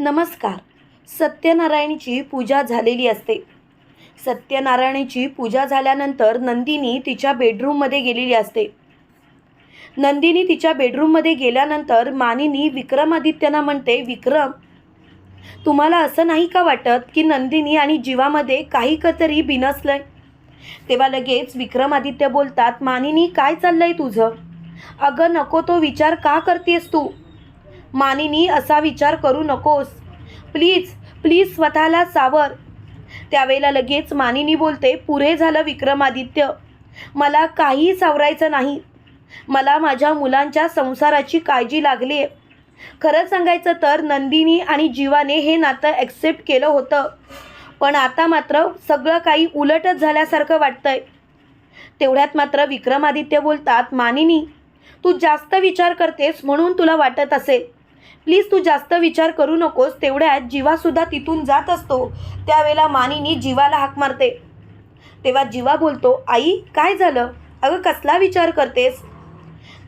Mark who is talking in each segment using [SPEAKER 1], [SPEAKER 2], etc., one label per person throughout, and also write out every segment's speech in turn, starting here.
[SPEAKER 1] नमस्कार. सत्यनारायणची पूजा झालेली असते. सत्यनारायणाची पूजा झाल्यानंतर नंदिनी तिच्या बेडरूममध्ये गेलेली असते. नंदिनी तिच्या बेडरूममध्ये गेल्यानंतर मानिनी विक्रमादित्यांना म्हणते विक्रम तुम्हाला असं नाही का वाटत की नंदिनी आणि जीवामध्ये काही क बिनसलं बिनसलंय? तेव्हा लगेच विक्रमादित्य बोलतात मानिनी काय चाललंय तुझं? अगं नको तो विचार का करतेस तू? मानिनी असा विचार करू नकोस. प्लीज प्लीज स्वतःला सावर. त्यावेळेला लगेच मानिनी बोलते पुरे झालं विक्रमादित्य. मला काही सावरायचं नाही. मला माझ्या मुलांच्या संसाराची काळजी लागली आहे खरं सांगायचं तर नंदिनी आणि जीवाने हे नातं ॲक्सेप्ट केलं होतं. पण आता मात्र सगळं काही उलटच झाल्यासारखं वाटतंय. तेवढ्यात मात्र विक्रमादित्य बोलतात मानिनी तू जास्त विचार करतेस म्हणून तुला वाटत असेल. प्लीज तू जास्त विचार करू नकोस तेवढ्यात जीवासुद्धा तिथून जात असतो. त्यावेळेला मानिनी जीवाला हाक मारते. तेव्हा जीवा बोलतो आई काय झालं? अगं कसला विचार करतेस?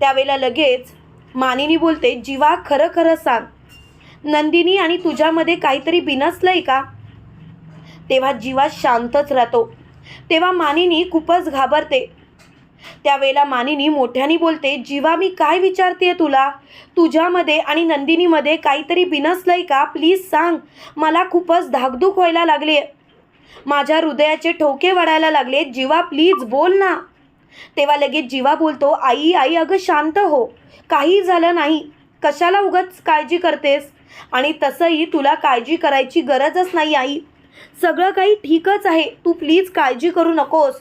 [SPEAKER 1] त्यावेळेला लगेच मानिनी बोलते जीवा खरं खरं सांग. नंदिनी आणि तुझ्यामध्ये काहीतरी बिनसलंय का? तेव्हा जीवा शांतच राहतो. तेव्हा मानिनी खूपच घाबरते. त्यावेळेला मानिनी मोठ्याने बोलते जीवा मी काय विचारते तुला? तुझ्यामध्ये आणि नंदिनीमध्ये काहीतरी बिनसलंय का? प्लीज सांग. मला खूपच धाकधूक व्हायला लागले माझ्या हृदयाचे ठोके वाढायला लागले. जीवा प्लीज बोल ना. तेव्हा लगेच जीवा बोलतो आई आई अगं शांत हो. काही झालं नाही. कशाला उगाच काळजी करतेस? आणि तसंही तुला काळजी करायची गरजच नाही आई. सगळं काही ठीकच आहे. तू प्लीज काळजी करू नकोस.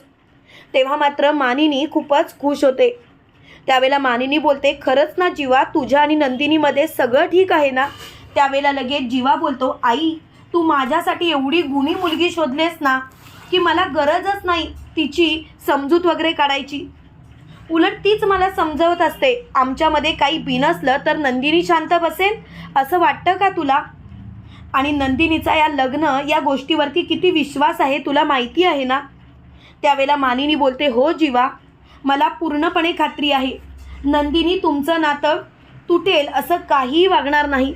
[SPEAKER 1] तेव्हा मात्र मानिनी खूपच खुश होते. त्यावेळेला मानिनी बोलते खरंच ना जीवा तुझ्या आणि नंदिनीमध्ये सगळं ठीक आहे ना? त्यावेळेला लगेच जीवा बोलतो आई तू माझ्यासाठी एवढी गुणी मुलगी शोधलेस ना की मला गरजच नाही तिची समजूत वगैरे काढायची. उलट तीच मला समजवत असते आमच्यामध्ये काही बिनसलं तर नंदिनी शांत बसेल? असं वाटतं का तुला? आणि नंदिनीचा या लग्न या गोष्टीवरती किती विश्वास आहे तुला माहिती आहे ना? त्यावेळेला मानिनी बोलते हो जीवा मला पूर्णपणे खात्री आहे. नंदिनी तुमचं नातं तुटेल असं काहीही वागणार नाही.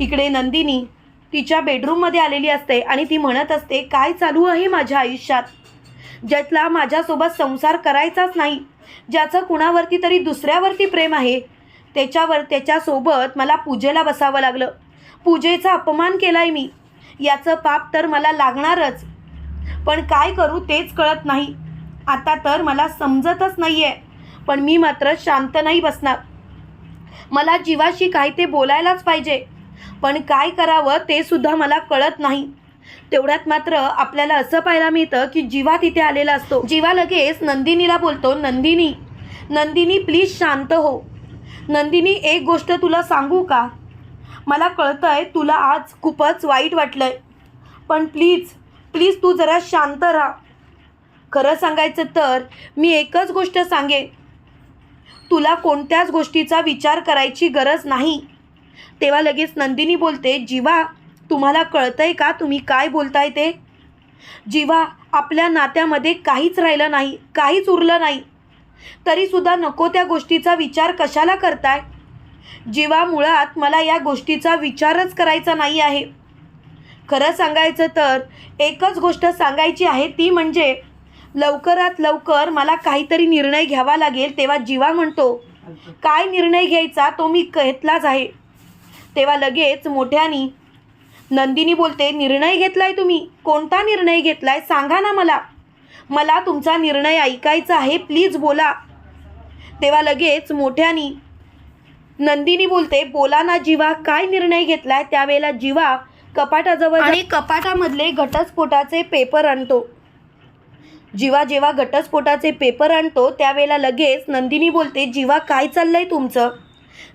[SPEAKER 1] इकडे नंदिनी तिच्या बेडरूममध्ये आलेली असते आणि ती म्हणत असते काय चालू आहे माझ्या आयुष्यात? ज्यातला माझ्यासोबत संसार करायचाच नाही ज्याचं कुणावरती तरी दुसऱ्यावरती प्रेम आहे त्याच्यावर त्याच्यासोबत मला पूजेला बसावं लागलं. पूजेचा अपमान केलाय मी. याचं पाप तर मला लागणारच. पण काय करू तेच कळत नाही. आता तर मला समजतच नाही आहे पण मी मात्र शांत नाही बसणार. मला जीवाशी काय ते बोलायलाच पाहिजे. पण काय करावं ते सुद्धा मला कळत नाही. तेवढ्यात मात्र आपल्याला असं पाहायला मिळतं की जीवा तिथे आलेला असतो. जीवा लगेच नंदिनीला बोलतो नंदिनी नंदिनी प्लीज शांत हो. नंदिनी एक गोष्ट तुला सांगू का? मला कळतं आहे तुला आज खूपच वाईट वाटलं आहे पण प्लीज प्लीज तू जरा शांत राहा. खरं सांगायचं तर मी एकच गोष्ट सांगेन. तुला कोणत्याच गोष्टीचा विचार करायची गरज नाही. तेव्हा लगेच नंदिनी बोलते जीवा तुम्हाला कळतंय का तुम्ही काय बोलताय ते? जीवा आपल्या नात्यामध्ये काहीच राहिलं नाही काहीच उरलं नाही. तरीसुद्धा नको त्या गोष्टीचा विचार कशाला करताय? जीवा मुळात मला या गोष्टीचा विचारच करायचा नाही आहे. खरं सांगायचं तर एकच गोष्ट सांगायची आहे ती म्हणजे लवकरात लवकर मला काहीतरी निर्णय घ्यावा लागेल तेव्हा जीवा म्हणतो काय निर्णय घ्यायचा तो मी घेतलाच आहे. तेव्हा लगेच मोठ्यानी नंदिनी बोलते निर्णय घेतलाय तुम्ही? कोणता निर्णय घेतलाय? सांगा ना मला. मला तुमचा निर्णय ऐकायचा आहे प्लीज बोला. तेव्हा लगेच मोठ्यानी नंदिनी बोलते बोला ना जीवा काय निर्णय घेतलाय? त्यावेळेला जीवा कपाटाजवळ आणि कपाटामधले घटस्फोटाचे पेपर आणतो. जीवा जेव्हा घटस्फोटाचे पेपर आणतो त्यावेळेला लगेच नंदिनी बोलते जीवा काय चाललंय तुमचं?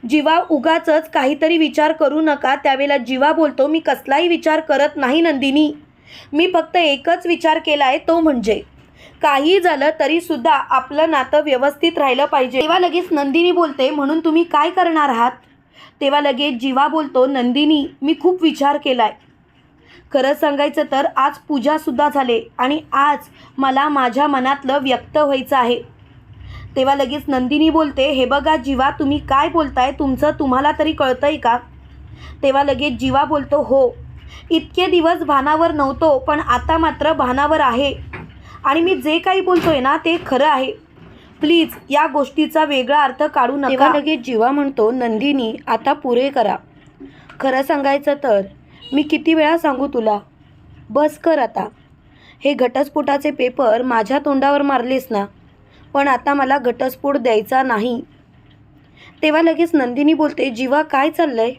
[SPEAKER 1] जीवा उगाच काहीतरी विचार करू नका. त्यावेळेला जीवा बोलतो मी कसलाही विचार करत नाही नंदिनी. मी फक्त एकच विचार केला आहे तो म्हणजे काही झालं तरी सुद्धा आपलं नातं व्यवस्थित राहिलं पाहिजे. तेव्हा लगेच नंदिनी बोलते म्हणून तुम्ही काय करणार आहात? तेव्हा लगेच जीवा बोलतो नंदिनी मी खूप विचार केलाय. खरं सांगायचं तर आज पूजासुद्धा झाले आणि आज मला माझ्या मनातलं व्यक्त व्हायचं आहे. तेव्हा लगेच नंदिनी बोलते हे बघा जीवा तुम्ही काय बोलताय? तुमचं तुम्हाला तरी कळतंय का? तेव्हा लगेच जीवा बोलतो हो. इतके दिवस भानावर नव्हतो पण आता मात्र भानावर आहे. आणि मी जे काही बोलतोय ना ते खरं आहे. प्लीज या गोष्टीचा वेगळा अर्थ काढू नका. लगेच जीवा म्हणतो नंदिनी आता पुरे करा. खरं सांगायचं तर मी किती वेळा सांगू तुला बस कर आता. हे घटस्फोटाचे पेपर माझ्या तोंडावर मारलेस ना पण आता मला घटस्फोट द्यायचा नाही. तेव्हा लगेच नंदिनी बोलते जीवा काय चाललंय?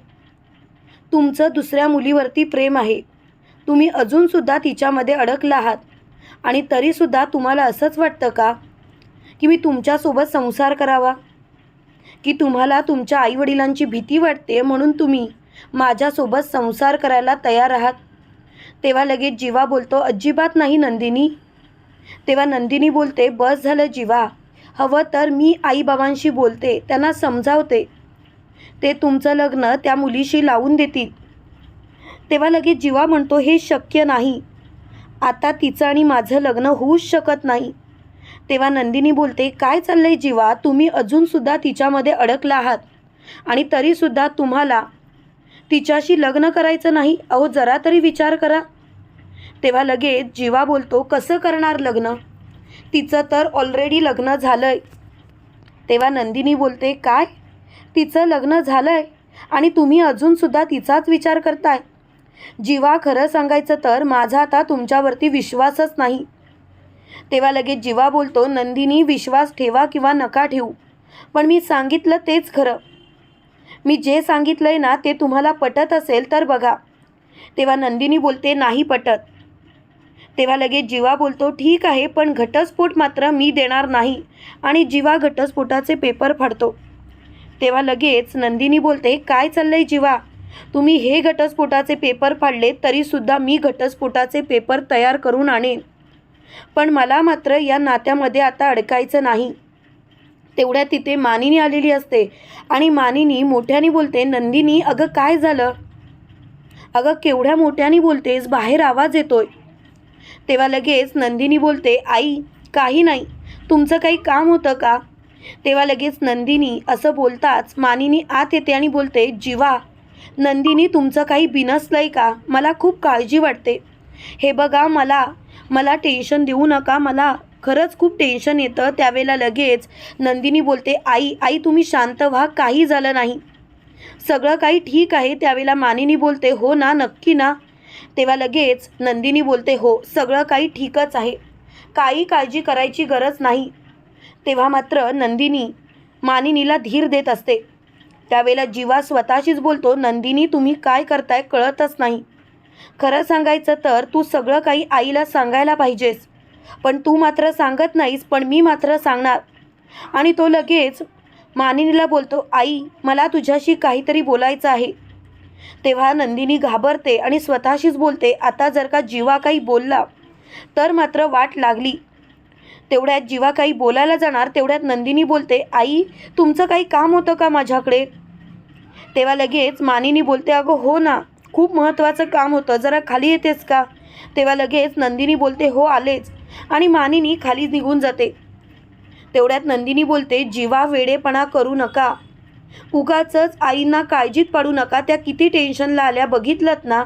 [SPEAKER 1] तुमचं दुसऱ्या मुलीवरती प्रेम आहे. तुम्ही अजूनसुद्धा तिच्यामध्ये अडकला आहात आणि तरीसुद्धा तुम्हाला असंच वाटतं का? की मी तुमच्यासोबत संसार करावा की तुम्हाला तुमच्या आईवडिलांची भीती वाटते म्हणून तुम्ही माझ्यासोबत संसार करायला तयार आहात. तेव्हा लगेच जीवा बोलतो अजिबात नाही नंदिनी. तेव्हा नंदिनी बोलते बस झालं जीवा. हवं तर मी आईबाबांशी बोलते त्यांना समजावते. ते तुमचं लग्न त्या मुलीशी लावून देतील. तेव्हा लगेच जीवा म्हणतो हे शक्य नाही. आता तिचं आणि माझं लग्न होऊच शकत नाही. तेव्हा नंदिनी बोलते काय चाललंय जीवा? तुम्ही अजूनसुद्धा तिच्यामध्ये अडकला आहात. आणि तरीसुद्धा तुम्हाला तिच्याशी लग्न करायचं नाही? अहो जरा तरी विचार करा. तेव्हा लगेच जीवा बोलतो कसं करणार लग्न? तिचं तर ऑलरेडी लग्न झालं आहे तेव्हा नंदिनी बोलते काय? तिचं लग्न झालं आहे आणि तुम्ही अजूनसुद्धा तिचाच विचार करताय? जीवा खरं सांगायचं तर माझा आता तुमच्यावरती विश्वासच नाही. तेव्हा लगेच जीवा बोलतो नंदिनी विश्वास ठेवा किंवा नका ठेवू. पण मी सांगितलं तेच खरं. मी जे सांगितलं आहे ना ते तुम्हाला पटत असेल तर बघा. तेव्हा नंदिनी बोलते नाही पटत. तेव्हा लगेच जीवा बोलतो ठीक आहे पण घटस्फोट मात्र मी देणार नाही. आणि जीवा घटस्फोटाचे पेपर फाडतो. तेव्हा लगेच नंदिनी बोलते काय चाललंय जीवा? तुम्ही हे घटस्फोटाचे पेपर फाडले तरीसुद्धा मी घटस्फोटाचे पेपर तयार करून आणेन. पण मला मात्र या नात्यामध्ये आता अडकायचं नाही. तेवढ्या तिथे मानिनी आलेली असते आणि मानिनी मोठ्याने बोलते नंदिनी अगं काय झालं? अगं केवढ्या मोठ्याने बोलतेस बाहेर आवाज येतोय. तेव्हा लगेच नंदिनी बोलते आई काही नाही. तुमचं काही काम होतं का? तेव्हा लगेच नंदिनी असं बोलताच मानिनी आत येते आणि बोलते जीवा नंदिनी तुमचं काही बिनसलंय का? मला खूप काळजी वाटते. हे बघा मला मला टेन्शन देऊ नका मला खरंच खूप टेन्शन येतं त्यावेळेला लगेच. नंदिनी बोलते आई आई तुम्ही शांत व्हा काही झालं नाही. सगळं काही ठीक आहे त्यावेळेला मानिनी बोलते हो ना नक्की ना. तेव्हा लगेच नंदिनी बोलते हो सगळं काही ठीकच आहे. काही काळजी करायची गरज नाही. तेव्हा मात्र नंदिनी मानिनीला धीर देत असते. त्यावेळेला जीवा स्वतःशीच बोलतो नंदिनी तुम्ही काय करताय कळतच नाही. खरं सांगायचं तर तू सगळं काही आईला सांगायला पाहिजेस. पण तू मात्र सांगत नाहीस पण मी मात्र सांगणार. आणि तो लगेच मानिनीला बोलतो आई मला तुझ्याशी काहीतरी बोलायचं आहे. तेव्हा नंदिनी घाबरते आणि स्वतःशीच बोलते आता जर का जीवा काही बोलला तर मात्र वाट लागली. तेवढ्यात जीवा काही बोलायला जाणार तेवढ्यात नंदिनी बोलते आई तुमचं काही काम होतं का माझ्याकडे? तेव्हा लगेच मानिनी बोलते अगं हो ना. खूप महत्त्वाचं काम होतं. जरा खाली येतेस का? तेव्हा लगेच नंदिनी बोलते हो आलेच. आणि मानिनी खाली निघून जाते. तेवढ्यात नंदिनी बोलते जीवा वेडेपणा करू नका. उगाचच आईंना काळजीत पाडू नका. त्या किती टेन्शनला आल्या बघितलंत ना?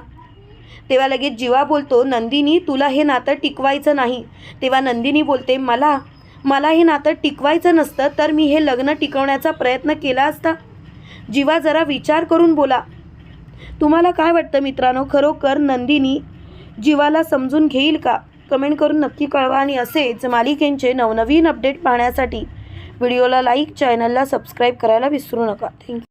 [SPEAKER 1] तेव्हा लगेच जीवा बोलतो नंदिनी तुला हे नातं टिकवायचं नाही. तेव्हा नंदिनी बोलते मला? मला हे नातं टिकवायचं नसतं तर मी हे लग्न टिकवण्याचा प्रयत्न केला असता? जीवा जरा विचार करून बोला तुम्हाला काय वाटतं मित्रांनो? खरोखर नंदिनी जीवाला समजून घेईल का? कमेंट करून नक्की कळवा आणि असेच मालिकेंचे नवनवीन अपडेट पाहण्यासाठी व्हिडिओला लाईक चॅनलला सबस्क्राईब करायला विसरू नका. थँक्यू